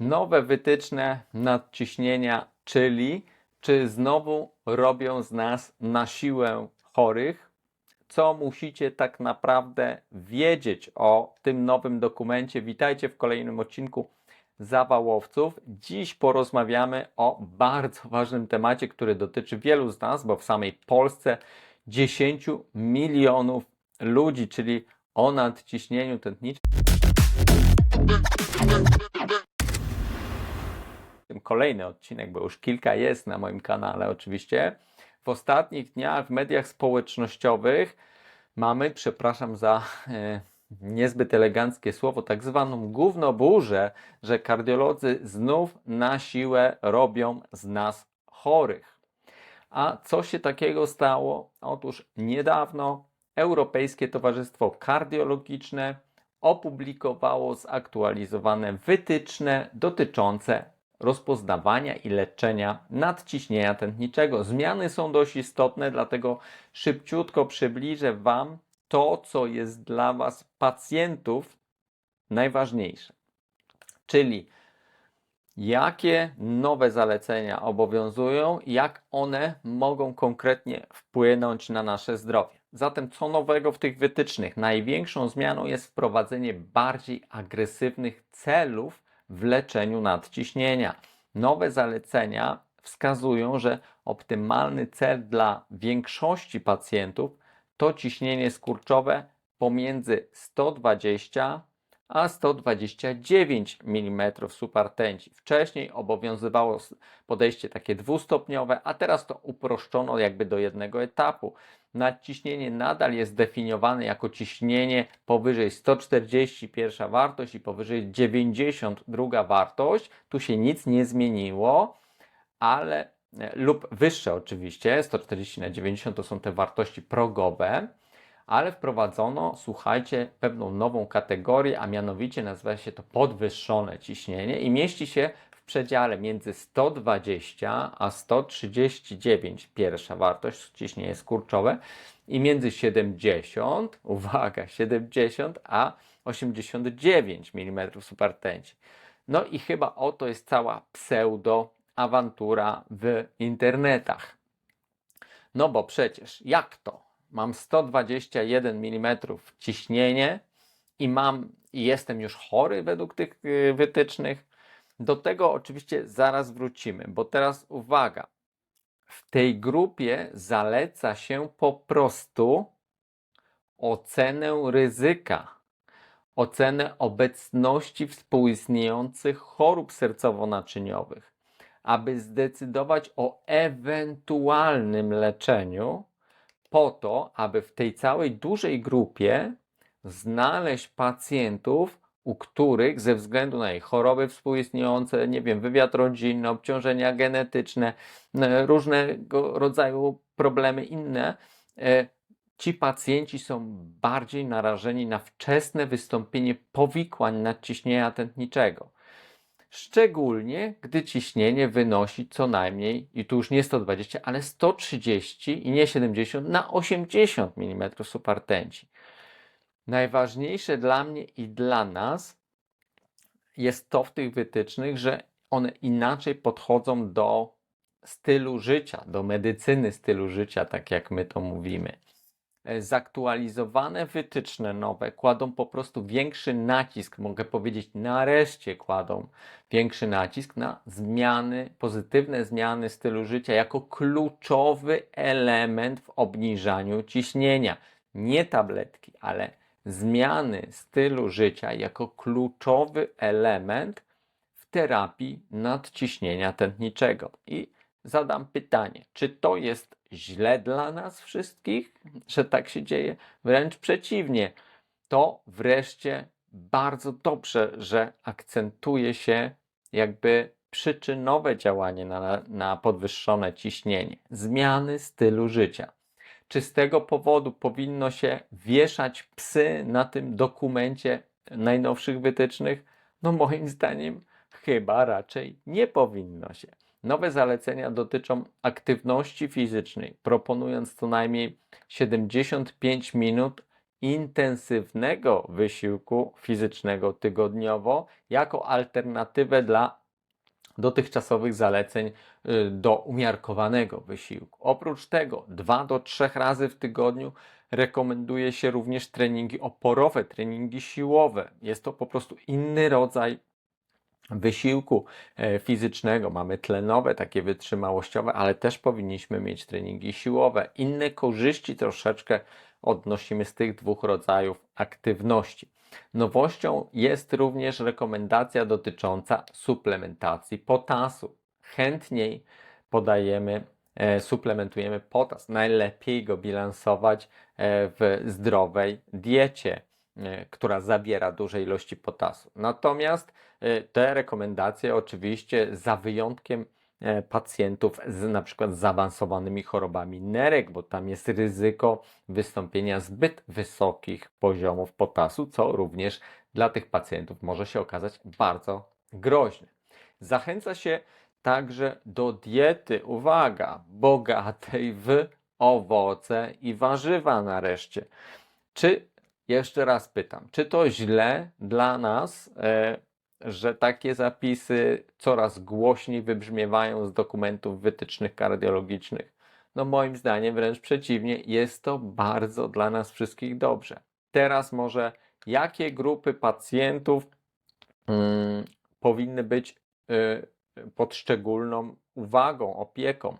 Nowe wytyczne nadciśnienia, czyli czy znowu robią z nas na siłę chorych? Co musicie tak naprawdę wiedzieć o tym nowym dokumencie? Witajcie w kolejnym odcinku Zawałowców. Dziś porozmawiamy o bardzo ważnym temacie, który dotyczy wielu z nas, bo w samej Polsce 10 milionów ludzi, czyli o nadciśnieniu tętniczym. Kolejny odcinek, bo już kilka jest na moim kanale oczywiście. W ostatnich dniach w mediach społecznościowych mamy, przepraszam za e, niezbyt eleganckie słowo, tak zwaną gównoburzę, że kardiolodzy znów na siłę robią z nas chorych. A co się takiego stało? Otóż niedawno Europejskie Towarzystwo Kardiologiczne opublikowało zaktualizowane wytyczne dotyczące rozpoznawania i leczenia nadciśnienia tętniczego. Zmiany są dość istotne, dlatego szybciutko przybliżę Wam to, co jest dla Was, pacjentów, najważniejsze. Czyli jakie nowe zalecenia obowiązują, jak one mogą konkretnie wpłynąć na nasze zdrowie. Zatem, co nowego w tych wytycznych? Największą zmianą jest wprowadzenie bardziej agresywnych celów w leczeniu nadciśnienia. Nowe zalecenia wskazują, że optymalny cel dla większości pacjentów to ciśnienie skurczowe pomiędzy 120 a 129 mm supertęci. Wcześniej obowiązywało podejście takie dwustopniowe, a teraz to uproszczono jakby do jednego etapu. Nadciśnienie nadal jest definiowane jako ciśnienie powyżej 140 pierwsza wartość i powyżej 90 druga wartość. Tu się nic nie zmieniło, ale lub wyższe oczywiście, 140 na 90 to są te wartości progowe ale wprowadzono, słuchajcie, pewną nową kategorię, a mianowicie nazywa się to podwyższone ciśnienie i mieści się przedziale między 120 a 139, pierwsza wartość, ciśnienie skurczowe, i między 70, uwaga, 70 a 89 mm supertęci. No i chyba oto jest cała pseudo awantura w internetach. No bo przecież jak to? mam 121 mm ciśnienie i mam i jestem już chory według tych y, wytycznych. Do tego oczywiście zaraz wrócimy, bo teraz uwaga. W tej grupie zaleca się po prostu ocenę ryzyka, ocenę obecności współistniejących chorób sercowo-naczyniowych, aby zdecydować o ewentualnym leczeniu po to, aby w tej całej dużej grupie znaleźć pacjentów, u których ze względu na ich choroby współistniejące, nie wiem, wywiad rodzinny, obciążenia genetyczne, różnego rodzaju problemy inne, e, ci pacjenci są bardziej narażeni na wczesne wystąpienie powikłań nadciśnienia tętniczego. Szczególnie gdy ciśnienie wynosi co najmniej, i tu już nie 120, ale 130 i nie 70 na 80 mm supertęci. Najważniejsze dla mnie i dla nas jest to w tych wytycznych, że one inaczej podchodzą do stylu życia, do medycyny stylu życia, tak jak my to mówimy. E, zaktualizowane wytyczne nowe kładą po prostu większy nacisk, mogę powiedzieć, nareszcie kładą większy nacisk na zmiany, pozytywne zmiany stylu życia jako kluczowy element w obniżaniu ciśnienia. Nie tabletki, ale zmiany stylu życia jako kluczowy element w terapii nadciśnienia tętniczego. I zadam pytanie, czy to jest źle dla nas wszystkich, że tak się dzieje? Wręcz przeciwnie. To wreszcie bardzo dobrze, że akcentuje się jakby przyczynowe działanie na, na podwyższone ciśnienie, zmiany stylu życia. Czy z tego powodu powinno się wieszać psy na tym dokumencie najnowszych wytycznych? No moim zdaniem chyba raczej nie powinno się. Nowe zalecenia dotyczą aktywności fizycznej, proponując co najmniej 75 minut intensywnego wysiłku fizycznego tygodniowo jako alternatywę dla dotychczasowych zaleceń y, do umiarkowanego wysiłku. Oprócz tego 2 do 3 razy w tygodniu rekomenduje się również treningi oporowe, treningi siłowe. Jest to po prostu inny rodzaj wysiłku e, fizycznego. Mamy tlenowe, takie wytrzymałościowe, ale też powinniśmy mieć treningi siłowe. Inne korzyści troszeczkę odnosimy z tych dwóch rodzajów aktywności. Nowością jest również rekomendacja dotycząca suplementacji potasu. Chętniej podajemy, e, suplementujemy potas. Najlepiej go bilansować e, w zdrowej diecie, e, która zawiera duże ilości potasu. Natomiast te rekomendacje oczywiście za wyjątkiem pacjentów z na przykład zaawansowanymi chorobami nerek, bo tam jest ryzyko wystąpienia zbyt wysokich poziomów potasu, co również dla tych pacjentów może się okazać bardzo groźne. Zachęca się także do diety, uwaga, bogatej w owoce i warzywa nareszcie. Czy, jeszcze raz pytam, czy to źle dla nas, e, że takie zapisy coraz głośniej wybrzmiewają z dokumentów wytycznych kardiologicznych? No moim zdaniem wręcz przeciwnie, jest to bardzo dla nas wszystkich dobrze. Teraz może jakie grupy pacjentów mm, powinny być y, pod szczególną uwagą, opieką?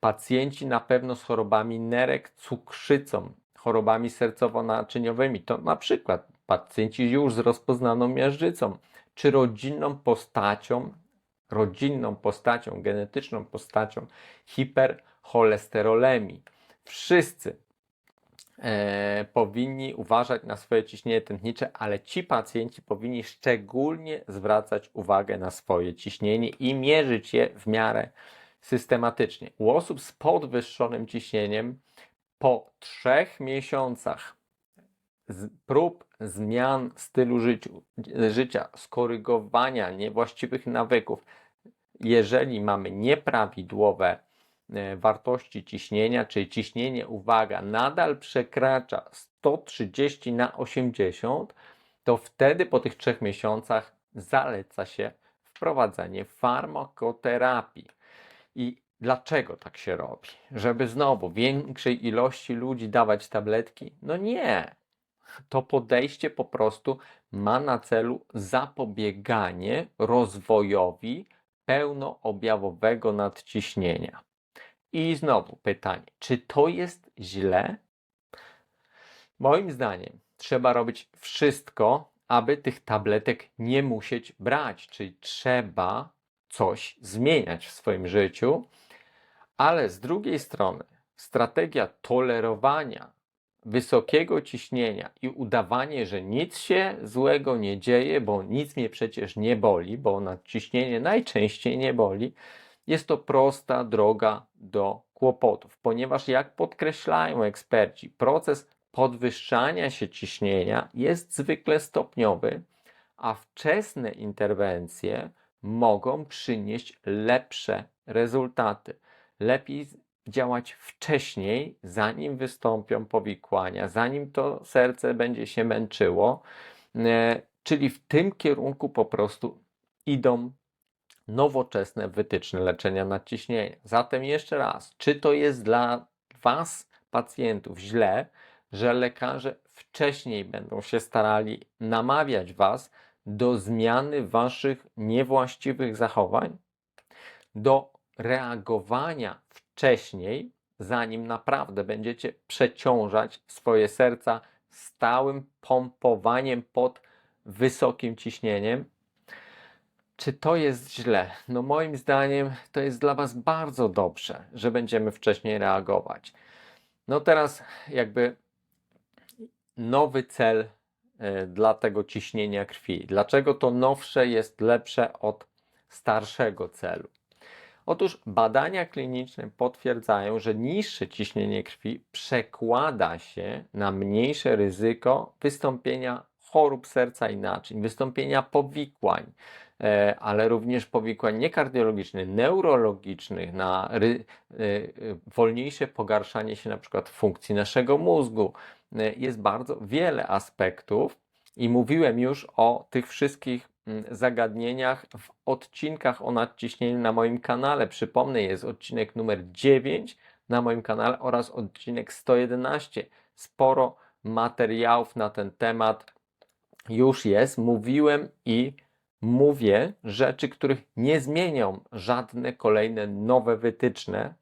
Pacjenci na pewno z chorobami nerek, cukrzycą, chorobami sercowo-naczyniowymi, to na przykład pacjenci już z rozpoznaną miażdżycą, czy rodzinną postacią, rodzinną postacią, genetyczną postacią hipercholesterolemii. Wszyscy e, powinni uważać na swoje ciśnienie tętnicze, ale ci pacjenci powinni szczególnie zwracać uwagę na swoje ciśnienie i mierzyć je w miarę systematycznie. U osób z podwyższonym ciśnieniem po trzech miesiącach prób zmian stylu życiu, życia, skorygowania niewłaściwych nawyków, jeżeli mamy nieprawidłowe e, wartości ciśnienia, czyli ciśnienie, uwaga, nadal przekracza 130 na 80, to wtedy po tych trzech miesiącach zaleca się wprowadzenie farmakoterapii. I dlaczego tak się robi? Żeby znowu większej ilości ludzi dawać tabletki? No nie. To podejście po prostu ma na celu zapobieganie rozwojowi pełnoobjawowego nadciśnienia. I znowu pytanie, czy to jest źle? Moim zdaniem trzeba robić wszystko, aby tych tabletek nie musieć brać, czyli trzeba coś zmieniać w swoim życiu, ale z drugiej strony strategia tolerowania wysokiego ciśnienia i udawanie, że nic się złego nie dzieje, bo nic mnie przecież nie boli, bo nadciśnienie najczęściej nie boli, jest to prosta droga do kłopotów, ponieważ jak podkreślają eksperci, proces podwyższania się ciśnienia jest zwykle stopniowy, a wczesne interwencje mogą przynieść lepsze rezultaty. Lepiej działać wcześniej, zanim wystąpią powikłania, zanim to serce będzie się męczyło. E, czyli w tym kierunku po prostu idą nowoczesne wytyczne leczenia nadciśnienia. Zatem jeszcze raz, czy to jest dla Was, pacjentów, źle, że lekarze wcześniej będą się starali namawiać Was do zmiany Waszych niewłaściwych zachowań, do reagowania wcześniej, zanim naprawdę będziecie przeciążać swoje serca stałym pompowaniem pod wysokim ciśnieniem. Czy to jest źle? No, moim zdaniem to jest dla Was bardzo dobrze, że będziemy wcześniej reagować. No, teraz jakby nowy cel e, dla tego ciśnienia krwi. Dlaczego to nowsze jest lepsze od starszego celu? Otóż badania kliniczne potwierdzają, że niższe ciśnienie krwi przekłada się na mniejsze ryzyko wystąpienia chorób serca i naczyń, wystąpienia powikłań, e, ale również powikłań niekardiologicznych, neurologicznych, na e, e, wolniejsze pogarszanie się na przykład funkcji naszego mózgu. Jest bardzo wiele aspektów i mówiłem już o tych wszystkich zagadnieniach w odcinkach o nadciśnieniu na moim kanale. Przypomnę, jest odcinek numer 9 na moim kanale oraz odcinek 111. Sporo materiałów na ten temat już jest. Mówiłem i mówię rzeczy, których nie zmienią żadne kolejne nowe wytyczne,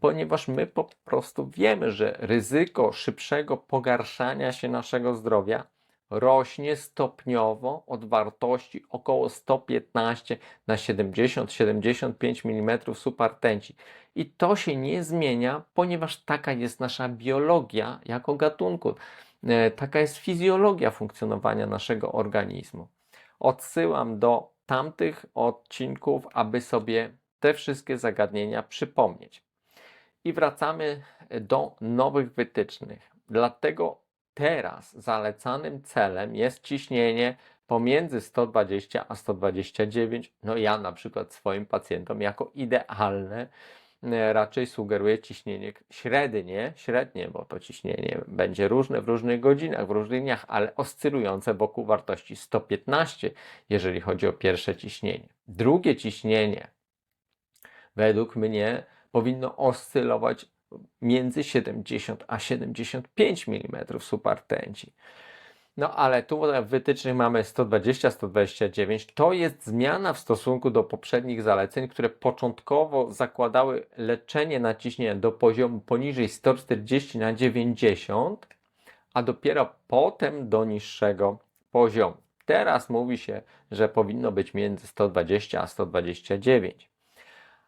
ponieważ my po prostu wiemy, że ryzyko szybszego pogarszania się naszego zdrowia rośnie stopniowo od wartości około 115 na 70-75 mm supertenci. I to się nie zmienia, ponieważ taka jest nasza biologia jako gatunku. E, Taka jest fizjologia funkcjonowania naszego organizmu. Odsyłam do tamtych odcinków, aby sobie te wszystkie zagadnienia przypomnieć. I wracamy do nowych wytycznych. Dlatego teraz zalecanym celem jest ciśnienie pomiędzy 120 a 129. No ja na przykład swoim pacjentom jako idealne e, raczej sugeruję ciśnienie średnie, średnie, bo to ciśnienie będzie różne w różnych godzinach, w różnych dniach, ale oscylujące wokół wartości 115, jeżeli chodzi o pierwsze ciśnienie. Drugie ciśnienie według mnie powinno oscylować między 70 a 75 mm supertenci. No ale tu w wytycznych mamy 120-129. To jest zmiana w stosunku do poprzednich zaleceń, które początkowo zakładały leczenie naciśnienia do poziomu poniżej 140 na 90, a dopiero potem do niższego poziomu. Teraz mówi się, że powinno być między 120 a 129.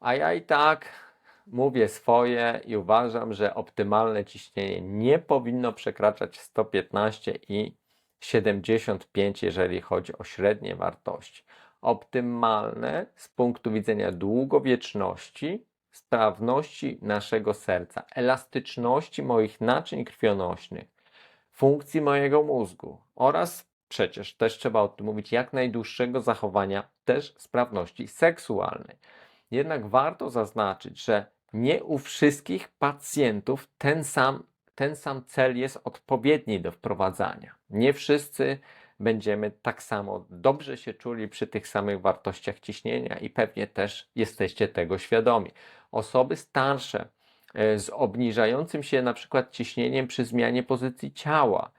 A ja i tak mówię swoje i uważam, że optymalne ciśnienie nie powinno przekraczać 115 i 75, jeżeli chodzi o średnie wartości. Optymalne z punktu widzenia długowieczności, sprawności naszego serca, elastyczności moich naczyń krwionośnych, funkcji mojego mózgu oraz przecież też trzeba o tym mówić, jak najdłuższego zachowania też sprawności seksualnej. Jednak warto zaznaczyć, że nie u wszystkich pacjentów ten sam, ten sam cel jest odpowiedni do wprowadzania. Nie wszyscy będziemy tak samo dobrze się czuli przy tych samych wartościach ciśnienia i pewnie też jesteście tego świadomi. Osoby starsze e, z obniżającym się na przykład ciśnieniem przy zmianie pozycji ciała,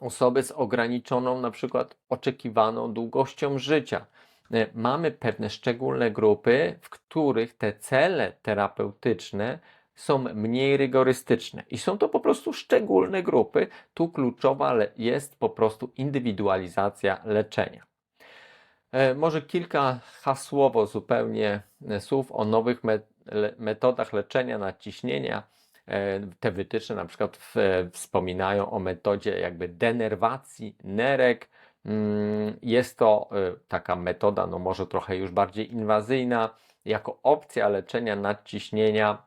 osoby z ograniczoną na przykład oczekiwaną długością życia. E, Mamy pewne szczególne grupy, w których te cele terapeutyczne są mniej rygorystyczne i są to po prostu szczególne grupy. Tu kluczowa jest po prostu indywidualizacja leczenia. E, Może kilka hasłowo zupełnie e, słów o nowych metodach leczenia nadciśnienia. Te wytyczne na przykład wspominają o metodzie jakby denerwacji nerek. Mm, Jest to e, taka metoda, no może trochę już bardziej inwazyjna, jako opcja leczenia nadciśnienia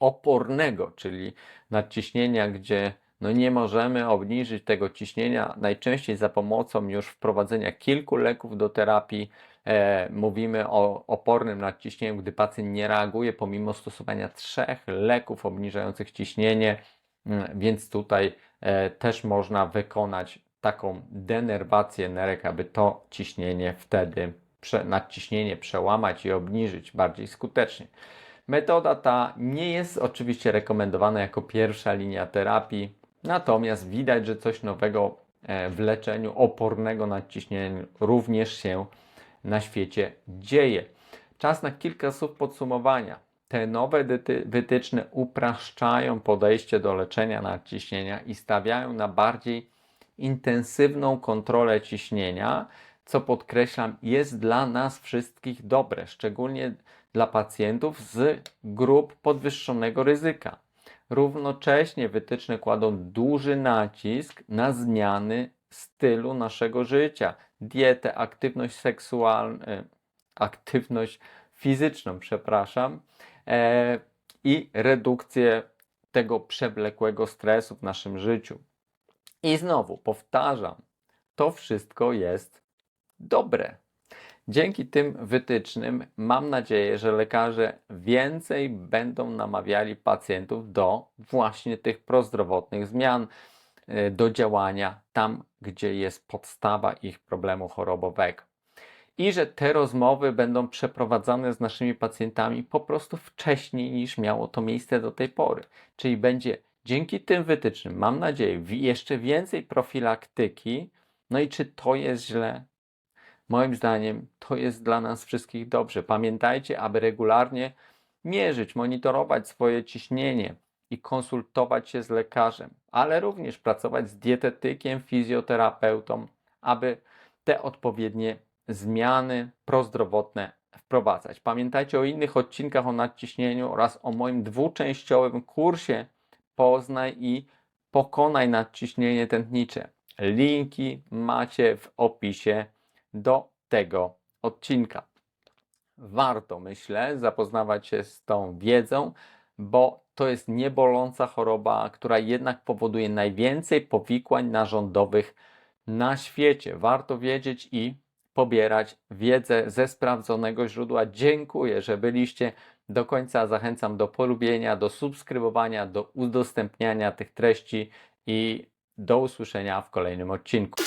opornego, czyli nadciśnienia, gdzie no nie możemy obniżyć tego ciśnienia, najczęściej za pomocą już wprowadzenia kilku leków do terapii. E, mówimy o opornym nadciśnieniu, gdy pacjent nie reaguje pomimo stosowania trzech leków obniżających ciśnienie, Mm, więc tutaj e, też można wykonać taką denerwację nerek, aby to ciśnienie wtedy, prze, nadciśnienie przełamać i obniżyć bardziej skutecznie. Metoda ta nie jest oczywiście rekomendowana jako pierwsza linia terapii, natomiast widać, że coś nowego e, w leczeniu opornego nadciśnienia również się na świecie dzieje. Czas na kilka słów podsumowania. Te nowe wytyczne upraszczają podejście do leczenia nadciśnienia i stawiają na bardziej intensywną kontrolę ciśnienia, co podkreślam, jest dla nas wszystkich dobre, szczególnie dla pacjentów z grup podwyższonego ryzyka. Równocześnie wytyczne kładą duży nacisk na zmiany stylu naszego życia, dietę, aktywność seksualną, aktywność fizyczną, przepraszam, e, i redukcję tego przewlekłego stresu w naszym życiu. I znowu powtarzam, to wszystko jest dobre. Dzięki tym wytycznym mam nadzieję, że lekarze więcej będą namawiali pacjentów do właśnie tych prozdrowotnych zmian, y, do działania tam, gdzie jest podstawa ich problemu chorobowego. I że te rozmowy będą przeprowadzane z naszymi pacjentami po prostu wcześniej niż miało to miejsce do tej pory. Czyli będzie dzięki tym wytycznym, mam nadzieję, jeszcze więcej profilaktyki. No i czy to jest źle? Moim zdaniem to jest dla nas wszystkich dobrze. Pamiętajcie, aby regularnie mierzyć, monitorować swoje ciśnienie i konsultować się z lekarzem, ale również pracować z dietetykiem, fizjoterapeutą, aby te odpowiednie zmiany prozdrowotne wprowadzać. Pamiętajcie o innych odcinkach o nadciśnieniu oraz o moim dwuczęściowym kursie Poznaj i pokonaj nadciśnienie tętnicze. Linki macie w opisie do tego odcinka. Warto, myślę, zapoznawać się z tą wiedzą, bo to jest nieboląca choroba, która jednak powoduje najwięcej powikłań narządowych na świecie. Warto wiedzieć i pobierać wiedzę ze sprawdzonego źródła. Dziękuję, że byliście do końca. Zachęcam do polubienia, do subskrybowania, do udostępniania tych treści i do usłyszenia w kolejnym odcinku.